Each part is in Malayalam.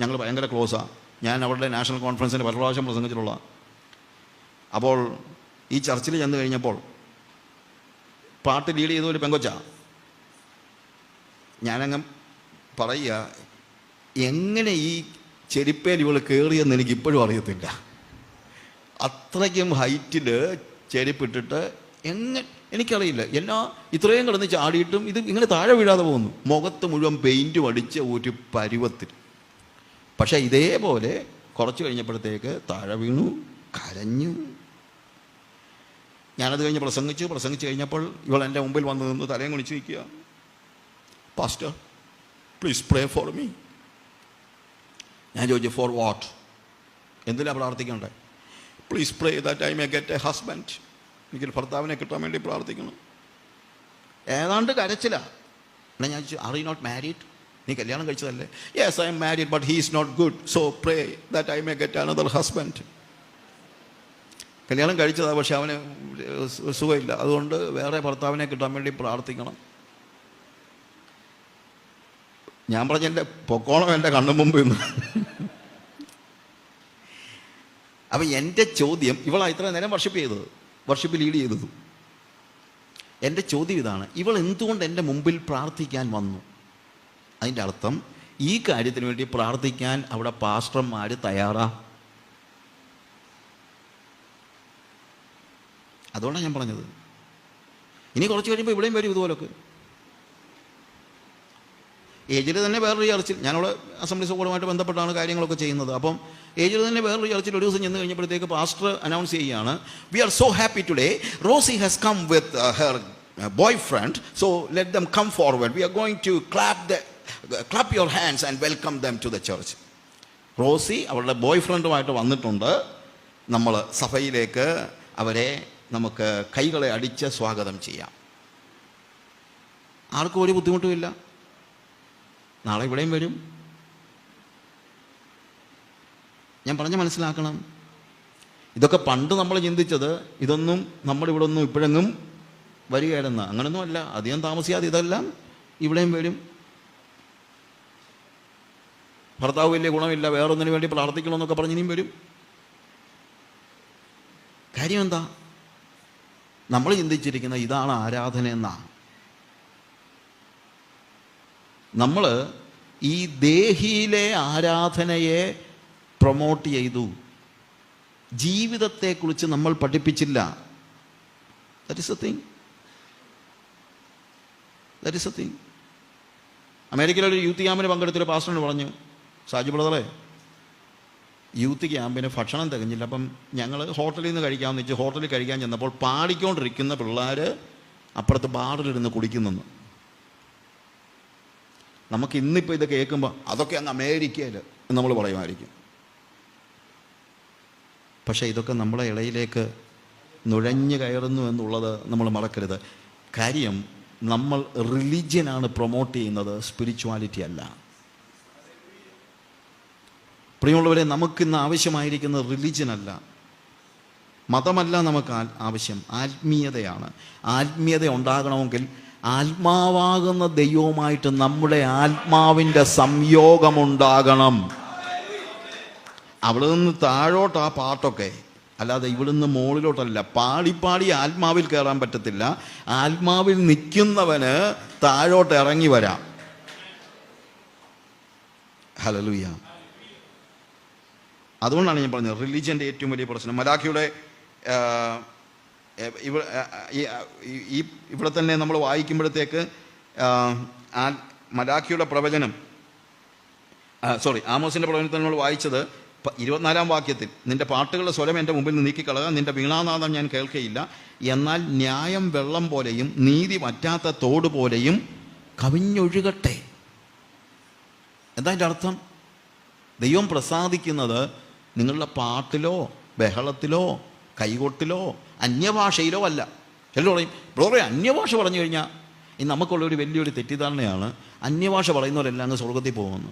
ഞങ്ങൾ ഭയങ്കര ക്ലോസാണ് ഞാൻ അവരുടെ നാഷണൽ കോൺഫറൻസിന്റെ പല പ്രാവശ്യം പ്രസംഗിച്ചിട്ടുള്ള അപ്പോൾ ഈ ചർച്ചിൽ ചെന്ന് കഴിഞ്ഞപ്പോൾ പാട്ട് ലീഡ് ചെയ്ത ഒരു പെങ്കൊച്ച. ഞാനങ്ങ് പറയുക എങ്ങനെ ഈ ചെരിപ്പേൽ ഇവൾ കയറിയെന്ന് എനിക്ക് ഇപ്പോഴും അറിയത്തില്ല. അത്രയ്ക്കും ഹൈറ്റിൽ ചെരുപ്പിട്ടിട്ട് എങ്ങനെ എനിക്കറിയില്ല. എല്ലാ ഇത്രയും കിടന്ന് ചാടിയിട്ടും ഇത് ഇങ്ങനെ താഴെ വീഴാതെ പോകുന്നു. മുഖത്ത് മുഴുവൻ പെയിന്റും അടിച്ച ഒരു പരുവത്തിൽ. പക്ഷേ ഇതേപോലെ കുറച്ച് കഴിഞ്ഞപ്പോഴത്തേക്ക് താഴെ വീണു കരഞ്ഞു. ഞാനത് കഴിഞ്ഞ് പ്രസംഗിച്ചു പ്രസംഗിച്ചു കഴിഞ്ഞപ്പോൾ ഇവൾ എന്റെ മുമ്പിൽ വന്ന് നിന്ന് തലയും കുണിച്ച് നിൽക്കുക. Pastor please pray for me ഞാൻ ചോദിച്ചു ഫോർ വാട്ട് എന്തിനാണ് പ്രാർത്ഥിക്കണ്ടേ? Please pray that I may get a husband എനിക്ക് ഭർത്താവിനെ കിട്ടാൻ വേണ്ടി പ്രാർത്ഥിക്കണം. ഏതാണ്ട് കരച്ചില്ല എന്നാൽ ഞാൻ ചോദിച്ചു ആർ യു നോട്ട് മാരീഡ് നീ കല്യാണം കഴിച്ചതല്ലേ? Yes I am married but he is not good so pray that I may get another husband കല്യാണം കഴിച്ചതാണ് പക്ഷെ അവന് സുഖമില്ല. അതുകൊണ്ട് വേറെ ഭർത്താവിനെ കിട്ടാൻ വേണ്ടി പ്രാർത്ഥിക്കണം. ഞാൻ പറഞ്ഞ എന്റെ പൊക്കോണം എന്റെ കണ്ണു മുമ്പ് നിന്ന് അപ്പം എന്റെ ചോദ്യം ഇവളാ ഇത്ര നേരം വർഷിപ്പ് ചെയ്തത്. വർഷിപ്പ് ലീഡ് ചെയ്തത്. എന്റെ ചോദ്യം ഇതാണ് ഇവൾ എന്തുകൊണ്ട് എന്റെ മുമ്പിൽ പ്രാർത്ഥിക്കാൻ വന്നു? അതിന്റെ അർത്ഥം ഈ കാര്യത്തിന് വേണ്ടി പ്രാർത്ഥിക്കാൻ അവിടെ പാസ്റ്റർമാർ തയ്യാറാ. അതുകൊണ്ടാണ് ഞാൻ പറഞ്ഞത്. ഇനി കുറച്ച് കഴിയുമ്പോൾ ഇവിടെയും വരും ഇതുപോലൊക്കെ. ഏജിൽ തന്നെ വേറൊരു ചർച്ചിൽ ഞാനവിടെ അസംബ്ലി സ്കൂളുമായിട്ട് ബന്ധപ്പെട്ടാണ് കാര്യങ്ങളൊക്കെ ചെയ്യുന്നത്. അപ്പം ഏജിൽ തന്നെ വേറൊരു ചർച്ചിൽ ഒരു ദിവസം ചെന്ന് കഴിഞ്ഞപ്പോഴത്തേക്ക് പാസ്റ്റർ അനൗൺസ് ചെയ്യുകയാണ് we are so happy today Rosie has come with her boy friend so let them come forward we are going to clap the clap your hands and welcome them to the church Rosie അവളുടെ ബോയ് ഫ്രണ്ടുമായിട്ട് വന്നിട്ടുണ്ട്. നമ്മൾ സഭയിലേക്ക് അവരെ നമുക്ക് കൈകളെ അടിച്ച് സ്വാഗതം ചെയ്യാം. ആർക്കും ഒരു ബുദ്ധിമുട്ടുമില്ല നാളെ ഇവിടെയും വരും. ഞാൻ പറഞ്ഞ് മനസ്സിലാക്കണം. ഇതൊക്കെ പണ്ട് നമ്മൾ ചിന്തിച്ചത് ഇതൊന്നും നമ്മുടെ ഇവിടെ ഒന്നും ഇപ്പോഴെങ്ങും വരികയായിരുന്ന അങ്ങനൊന്നും അല്ല. അധികം താമസിയാതെ ഇതെല്ലാം ഇവിടെയും വരും. ഭർത്താവ് വലിയ ഗുണമില്ല വേറൊന്നിനു വേണ്ടി പ്രാർത്ഥിക്കണമെന്നൊക്കെ പറഞ്ഞ് ഇനിയും വരും. കാര്യം എന്താ? നമ്മൾ ചിന്തിച്ചിരിക്കുന്ന ഇതാണ് ആരാധന എന്നാണ് നമ്മൾ ഈ ദേഹിയിലെ ആരാധനയെ പ്രൊമോട്ട് ചെയ്തു. ജീവിതത്തെക്കുറിച്ച് നമ്മൾ പഠിപ്പിച്ചില്ല. That is a thing that is a thing അമേരിക്കയിലൊരു youth ക്യാമ്പിന് പങ്കെടുത്തൊരു പാസ്റ്റർ പറഞ്ഞു. സാജു ബ്രദറെ യൂത്ത് ക്യാമ്പിന് ഭക്ഷണം തികഞ്ഞില്ല. അപ്പം ഞങ്ങൾ ഹോട്ടലിൽ നിന്ന് കഴിക്കാമെന്ന് വെച്ച് ഹോട്ടലിൽ കഴിക്കാൻ ചെന്നപ്പോൾ പാടിക്കൊണ്ടിരിക്കുന്ന പിള്ളേർ അപ്പുറത്ത് ബാറിലിരുന്ന് കുടിക്കുന്നെന്ന് നമുക്ക് ഇന്നിപ്പോൾ ഇത് കേൾക്കുമ്പോൾ അതൊക്കെ അങ്ങ് അമേരിക്കയിൽ നമ്മൾ പറയുമായിരിക്കും. പക്ഷേ ഇതൊക്കെ നമ്മളെ ഇടയിലേക്ക് നുഴഞ്ഞു കയറുന്നു എന്നുള്ളത് നമ്മൾ മറക്കരുത്. കാര്യം നമ്മൾ റിലീജിയനാണ് പ്രൊമോട്ട് ചെയ്യുന്നത് സ്പിരിച്വാലിറ്റി അല്ല. പ്രിയമുള്ളവരെ നമുക്കിന്ന് ആവശ്യമായിരിക്കുന്നത് റിലീജിയൻ അല്ല മതമല്ല നമുക്ക് ആവശ്യം. ആത്മീയതയാണ്. ആത്മീയത ഉണ്ടാകണമെങ്കിൽ ആത്മാവാകുന്ന ദൈവവുമായിട്ട് നമ്മുടെ ആത്മാവിന്റെ സംയോഗമുണ്ടാകണം. അവിടെ നിന്ന് താഴോട്ട് ആ പാട്ടൊക്കെ അല്ലാതെ ഇവിടുന്ന് മുകളിലോട്ടല്ല. പാടി പാടി ആത്മാവിൽ കയറാൻ പറ്റത്തില്ല. ആത്മാവിൽ നിൽക്കുന്നവന് താഴോട്ട് ഇറങ്ങി വരാം. ഹലലുയ്യ അതുകൊണ്ടാണ് ഞാൻ പറഞ്ഞത് റിലീജിയന്റെ ഏറ്റവും വലിയ പ്രശ്നം. മലാഖിയുടെ ഈ ഇവിടെ തന്നെ നമ്മൾ വായിക്കുമ്പോഴത്തേക്ക് ആ, മലാഖിയുടെ പ്രവചനം സോറി ആമോസിന്റെ പ്രവചനത്തിൽ നമ്മൾ വായിച്ചത് ഇരുപത്തിനാലാം വാക്യത്തിൽ നിന്റെ പാട്ടുകളുടെ സ്വരം എന്റെ മുമ്പിൽ നിന്ന് നീക്കിക്കളക നിന്റെ വീണാനാദം ഞാൻ കേൾക്കയില്ല. എന്നാൽ ന്യായം വെള്ളം പോലെയും നീതി വറ്റാത്ത തോട് പോലെയും കവിഞ്ഞൊഴുകട്ടെ. എന്താ അതിന്റെ അർത്ഥം? ദൈവം പ്രസാദിക്കുന്നത് നിങ്ങളുടെ പാട്ടിലോ ബഹളത്തിലോ കൈകൊട്ടിലോ അന്യഭാഷയിലോ അല്ല. ചിലർ പറയും ബ്രോറെ അന്യഭാഷ പറഞ്ഞു കഴിഞ്ഞാൽ ഈ നമുക്കുള്ളൊരു വലിയൊരു തെറ്റിദ്ധാരണയാണ് അന്യഭാഷ പറയുന്നവരെല്ലാം അങ്ങ് സ്വർഗത്തിൽ പോകുന്നു.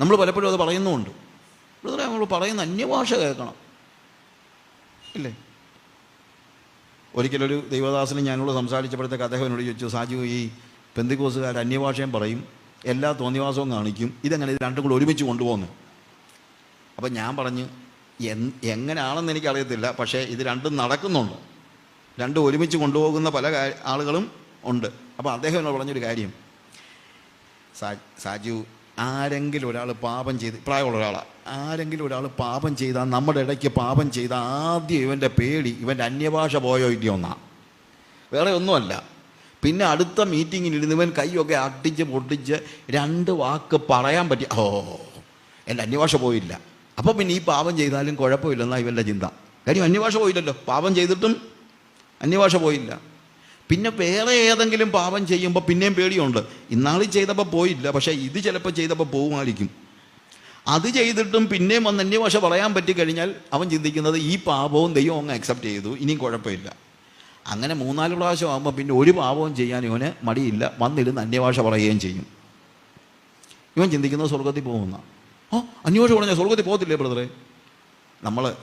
നമ്മൾ പലപ്പോഴും അത് പറയുന്നുമുണ്ട്. ബ്രദറെ നമ്മൾ പറയുന്ന അന്യഭാഷ കേൾക്കണം. ഇല്ലേ? ഒരിക്കലൊരു ദൈവദാസന് ഞാനോട് സംസാരിച്ചപ്പോഴത്തേക്ക് അദ്ദേഹം എന്നോട് ചോദിച്ചു സാജു ഈ പെന്തിക്കോസുകാർ അന്യഭാഷയും പറയും എല്ലാ തോന്നിവാസവും കാണിക്കും ഇതെങ്ങനെ ഇത് രണ്ടും കൂടെ ഒരുമിച്ച് കൊണ്ടുപോകുന്നത് അപ്പം ഞാൻ പറഞ്ഞു എങ്ങനെയാണെന്ന് എനിക്കറിയത്തില്ല പക്ഷേ ഇത് രണ്ടും നടക്കുന്നുണ്ട്. രണ്ടും ഒരുമിച്ച് കൊണ്ടുപോകുന്ന പല ആളുകളും ഉണ്ട്. അപ്പോൾ അദ്ദേഹം എന്നോട് പറഞ്ഞൊരു കാര്യം. സാജു ആരെങ്കിലും ഒരാൾ പാപം ചെയ്ത് പ്രായമുള്ള ഒരാളാണ് ആരെങ്കിലും ഒരാൾ പാപം ചെയ്താൽ നമ്മുടെ ഇടയ്ക്ക് പാപം ചെയ്ത ആദ്യം ഇവന്റെ പേടി ഇവന്റെ അന്യഭാഷ പോയോ ഇല്ലയോ എന്നാണ് വേറെ ഒന്നുമല്ല. പിന്നെ അടുത്ത മീറ്റിങ്ങിൽ ഇരുന്നവൻ കൈയൊക്കെ അടിച്ച് പൊട്ടിച്ച് രണ്ട് വാക്ക് പറയാൻ പറ്റി. ഓ എന്റെ അന്യഭാഷ പോയില്ല. അപ്പോൾ പിന്നെ ഈ പാപം ചെയ്താലും കുഴപ്പമില്ലെന്നാണ് ഇവന്റെ ചിന്ത. കാര്യം അന്യഭാഷ പോയില്ലല്ലോ. പാപം ചെയ്തിട്ടും അന്യഭാഷ പോയില്ല. പിന്നെ വേറെ ഏതെങ്കിലും പാപം ചെയ്യുമ്പോൾ പിന്നെയും പേടിയുണ്ട്. ഇന്നാളിൽ ചെയ്തപ്പോൾ പോയില്ല പക്ഷേ ഇത് ചിലപ്പോൾ ചെയ്തപ്പോൾ പോകുമായിരിക്കും അത് ചെയ്തിട്ടും പിന്നെയും വന്ന് അന്യഭാഷ പറയാൻ പറ്റി കഴിഞ്ഞാൽ അവൻ ചിന്തിക്കുന്നത് ഈ പാപവും ദൈവം അങ്ങ് അക്സെപ്റ്റ് ചെയ്തു ഇനിയും കുഴപ്പമില്ല. അങ്ങനെ മൂന്നാൽ പ്രാവശ്യം ആകുമ്പോൾ പിന്നെ ഒരു പാപവും ചെയ്യാൻ ഇവന് മടിയില്ല. വന്നിരുന്ന് അന്യഭാഷ പറയുകയും ചെയ്യും. ഇവൻ ചിന്തിക്കുന്നത് സ്വർഗത്തിൽ പോകുന്ന ഓ അന്വേഷണം പറഞ്ഞാൽ സ്വർഗത്തിൽ പോകത്തില്ലേ ബ്രദറെ? നമ്മൾ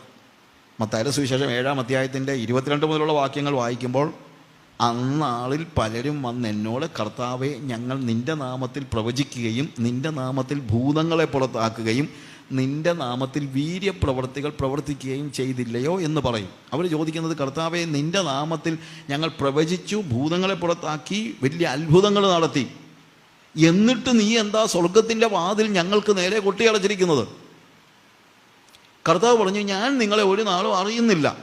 മത്തായ സുവിശേഷം ഏഴാം അധ്യായത്തിന്റെ ഇരുപത്തിരണ്ട് മുതലുള്ള വാക്യങ്ങൾ വായിക്കുമ്പോൾ അന്നാളിൽ പലരും വന്ന് എന്നോട് കർത്താവെ ഞങ്ങൾ നിന്റെ നാമത്തിൽ പ്രവചിക്കുകയും നിന്റെ നാമത്തിൽ ഭൂതങ്ങളെ പുറത്താക്കുകയും നിന്റെ നാമത്തിൽ വീര്യപ്രവർത്തികൾ പ്രവർത്തിക്കുകയും ചെയ്തില്ലയോ എന്ന് പറയും. അവർ ചോദിക്കുന്നത് കർത്താവെ നിന്റെ നാമത്തിൽ ഞങ്ങൾ പ്രവചിച്ചു ഭൂതങ്ങളെ പുറത്താക്കി വലിയ അത്ഭുതങ്ങൾ നടത്തി. എന്നിട്ട് നീ എന്താ സ്വർഗത്തിന്റെ വാതിൽ ഞങ്ങൾക്ക് നേരെ കൊട്ടിയടച്ചിരിക്കുന്നത്? കർത്താവ് പറഞ്ഞു ഞാൻ നിങ്ങളെ ഒരു നാളും അറിയുന്നില്ല.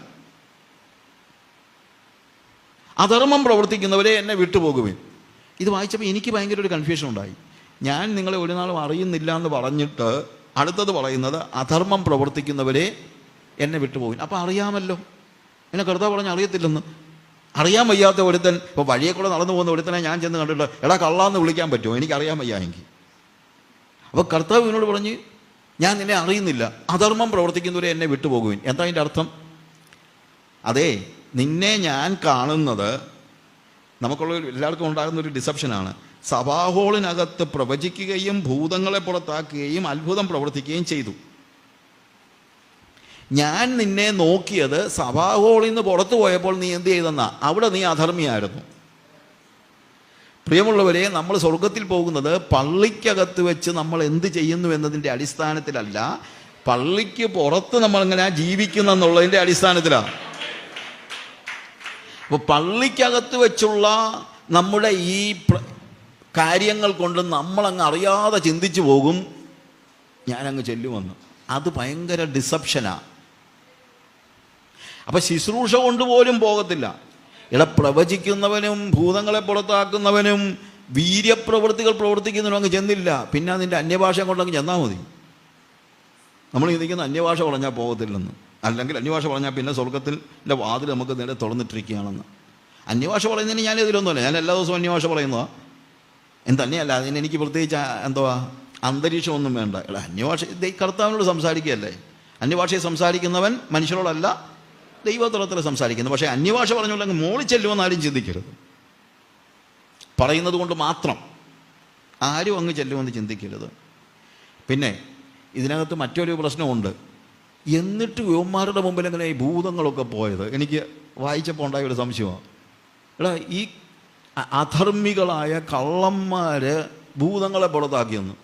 അധർമ്മം പ്രവർത്തിക്കുന്നവരെ എന്നെ വിട്ടുപോകുവിൻ. ഇത് വായിച്ചപ്പോൾ എനിക്ക് ഭയങ്കര ഒരു കൺഫ്യൂഷൻ ഉണ്ടായി. ഞാൻ നിങ്ങളെ ഒരു നാളും അറിയുന്നില്ല എന്ന് പറഞ്ഞിട്ട് അടുത്തത് പറയുന്നത് അധർമ്മം പ്രവർത്തിക്കുന്നവരെ എന്നെ വിട്ടുപോകും അപ്പോൾ അറിയാമല്ലോ. എന്നെ കർത്താവ് പറഞ്ഞ് അറിയത്തില്ലെന്ന്. അറിയാൻ വയ്യാത്ത ഒരുത്തൻ ഇപ്പോൾ വഴിയെ കൂടെ നടന്നു പോകുന്ന ഒരുത്തനെ ഞാൻ ചെന്ന് കണ്ടിട്ട് എടാ കള്ളാന്ന് വിളിക്കാൻ പറ്റുമോ? എനിക്ക് അറിയാൻ വയ്യ എങ്കിൽ. അപ്പോൾ കർത്താവ് എന്നോട് പറഞ്ഞ് ഞാൻ നിന്നെ അറിയുന്നില്ല. അധർമ്മം പ്രവർത്തിക്കുന്നവരെ എന്നെ വിട്ടുപോകുവിൻ. എന്താ അതിന്റെ അർത്ഥം? അതെ നിന്നെ ഞാൻ കാണുന്നത് നമുക്കുള്ള എല്ലാവർക്കും ഉണ്ടാകുന്ന ഒരു ഡിസപ്ഷനാണ് സഭാഹോളിനകത്ത് പ്രവചിക്കുകയും ഭൂതങ്ങളെ പുറത്താക്കുകയും അത്ഭുതം പ്രവർത്തിക്കുകയും ചെയ്തു. ഞാൻ നിന്നെ നോക്കിയത് സഭാഹോളിൽ നിന്ന് പുറത്തു പോയപ്പോൾ നീ എന്ത് ചെയ്തെന്നാ? അവിടെ നീ അധർമ്മിയായിരുന്നു. പ്രിയമുള്ളവരെ നമ്മൾ സ്വർഗത്തിൽ പോകുന്നത് പള്ളിക്കകത്ത് വെച്ച് നമ്മൾ എന്ത് ചെയ്യുന്നു എന്നതിന്റെ അടിസ്ഥാനത്തിലല്ല പള്ളിക്ക് പുറത്ത് നമ്മൾ എങ്ങനെ ജീവിക്കുന്നു എന്നുള്ളതിന്റെ അടിസ്ഥാനത്തിലാണ് അപ്പോൾ പള്ളിക്കകത്ത് വെച്ചുള്ള നമ്മുടെ ഈ കാര്യങ്ങൾ കൊണ്ട് നമ്മളങ്ങ് അറിയാതെ ചിന്തിച്ചു പോകും ഞാനങ്ങ് ചെല്ലുമെന്ന്. അത് ഭയങ്കര ഡിസപ്ഷനാണ് അപ്പം ശുശ്രൂഷ കൊണ്ടുപോലും പോകത്തില്ല. ഇവിടെ പ്രവചിക്കുന്നവനും ഭൂതങ്ങളെ പുറത്താക്കുന്നവനും വീര്യപ്രവൃത്തികൾ പ്രവർത്തിക്കുന്നവനും അങ്ങ് ചെന്നില്ല. പിന്നെ അതിന്റെ അന്യഭാഷ കൊണ്ടങ്ങ് ചെന്നാൽ മതി. നമ്മൾ ചിന്തിക്കുന്ന അന്യഭാഷ പറഞ്ഞാൽ പോകത്തില്ലെന്ന്. അല്ലെങ്കിൽ അന്യഭാഷ പറഞ്ഞാൽ പിന്നെ സ്വർഗത്തിന്റെ വാതിൽ നമുക്ക് നേരെ തുറന്നിട്ടിരിക്കുകയാണെന്ന്. അന്യഭാഷ പറയുന്നതിന് ഞാൻ ഇതിലൊന്നുമല്ല. ഞാൻ എല്ലാ ദിവസവും അന്യഭാഷ പറയുന്നതാ. എന്തന്നെയല്ല അതിന് എനിക്ക് പ്രത്യേകിച്ച് എന്തോ എന്തുവാ? അന്തരീക്ഷമൊന്നും വേണ്ട. എടാ അന്യഭാഷ കർത്താവിനോട് സംസാരിക്കുകയല്ലേ? അന്യഭാഷയെ സംസാരിക്കുന്നവൻ മനുഷ്യരോടല്ല ദൈവത്തോടത്തിൽ സംസാരിക്കുന്നു. പക്ഷേ അന്യഭാഷ പറഞ്ഞുകൊണ്ടെങ്കിൽ മോളി ചെല്ലുമെന്ന് ആരും ചിന്തിക്കരുത്. പറയുന്നത് കൊണ്ട് മാത്രം ആരും അങ്ങ് ചെല്ലുമെന്ന് ചിന്തിക്കരുത്. പിന്നെ ഇതിനകത്ത് മറ്റൊരു പ്രശ്നമുണ്ട്. എന്നിട്ട് യുവന്മാരുടെ മുമ്പിൽ എങ്ങനെ ഈ ഭൂതങ്ങളൊക്കെ പോയത്? എനിക്ക് വായിച്ചപ്പോൾ ഉണ്ടായ ഒരു സംശയമാണ്. എടാ ഈ അധർമ്മികളായ കള്ളന്മാർ ഭൂതങ്ങളെ പുറത്താക്കിയെന്ന്.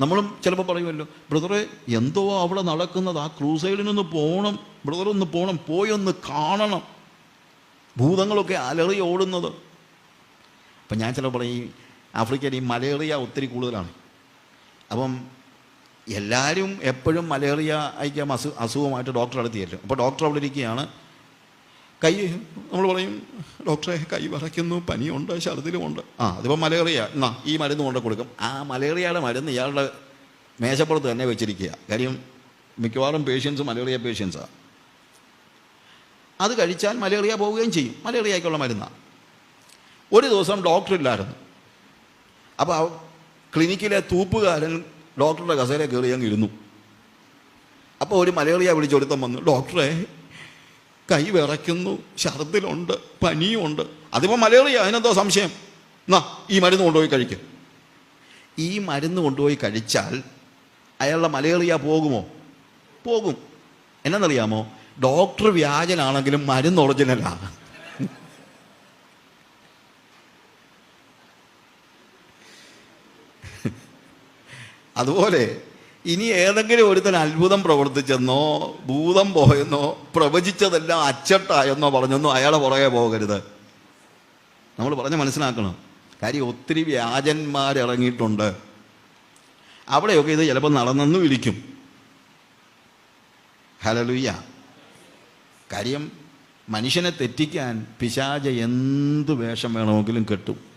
നമ്മളും ചിലപ്പോൾ പറയുമല്ലോ ബ്രദറെ എന്തോ അവിടെ നടക്കുന്നത് ആ ക്രൂസൈഡിനൊന്ന് പോകണം ബ്രദർ ഒന്ന് പോകണം പോയി ഒന്ന് കാണണം. ഭൂതങ്ങളൊക്കെ അലറി ഓടുന്നത്. അപ്പം ഞാൻ ചിലപ്പോൾ പറയും ആഫ്രിക്കയിൽ ഈ മലേറിയ ഒത്തിരി കൂടുതലാണ്. അപ്പം എല്ലാവരും എപ്പോഴും മലേറിയ അയക്കാം അസു അസുഖമായിട്ട് ഡോക്ടറെ അടുത്ത് ചെല്ലും. അപ്പോൾ ഡോക്ടർ അവിടെ ഇരിക്കുകയാണ്. കൈ നമ്മൾ പറയും ഡോക്ടറെ കൈ വിറയ്ക്കുന്നു പനിയുണ്ട് ഛർദിലുമുണ്ട് ആ അതിപ്പോൾ മലേറിയ. എന്നാ ഈ മരുന്ന് കൊണ്ട് കൊടുക്കും. ആ മലേറിയയുടെ മരുന്ന് ഇയാളുടെ മേശപ്പുറത്ത് തന്നെ വെച്ചിരിക്കുക. കാര്യം മിക്കവാറും പേഷ്യൻസ് മലേറിയ പേഷ്യൻസാണ് അത് കഴിച്ചാൽ മലേറിയ പോവുകയും ചെയ്യും. മലേറിയയ്ക്കുള്ള മരുന്നാണ് ഒരു ദിവസം ഡോക്ടർ ഇല്ലായിരുന്നു. അപ്പോൾ ക്ലിനിക്കിലെ തൂപ്പുകാരൻ ഡോക്ടറുടെ കസേര കയറിയങ്ങ് ഇരുന്നു. അപ്പോൾ ഒരു മലേറിയ വിളിച്ചൊരുത്തം വന്നു ഡോക്ടറെ കൈ വിറയ്ക്കുന്നു ഛർദിലുണ്ട് പനിയുണ്ട്. അതിപ്പോൾ മലേറിയ അതിനെന്തോ സംശയം. എന്നാ ഈ മരുന്ന് കൊണ്ടുപോയി കഴിക്കും. ഈ മരുന്ന് കൊണ്ടുപോയി കഴിച്ചാൽ അയാളുടെ മലേറിയ പോകുമോ? പോകും. എന്നറിയാമോ? ഡോക്ടർ വ്യാജനാണെങ്കിലും മരുന്ന് ഒറിജിനലാണ് അതുപോലെ ഇനി ഏതെങ്കിലും ഒരുത്തൻ അത്ഭുതം പ്രവർത്തിച്ചെന്നോ ഭൂതം പോയെന്നോ പ്രവചിച്ചതെല്ലാം അച്ചട്ടായെന്നോ പറഞ്ഞെന്നോ അയാളെ പുറകെ പോകരുത്. നമ്മൾ പറഞ്ഞ് മനസ്സിലാക്കണം. കാര്യം ഒത്തിരി വ്യാജന്മാരിറങ്ങിയിട്ടുണ്ട്. അവിടെയൊക്കെ ഇത് ചിലപ്പോൾ നടന്നെന്നും ഇരിക്കും. ഹലലുയ്യ കാര്യം മനുഷ്യനെ തെറ്റിക്കാൻ പിശാച എന്ത് വേഷം വേണമെങ്കിലും കെട്ടും.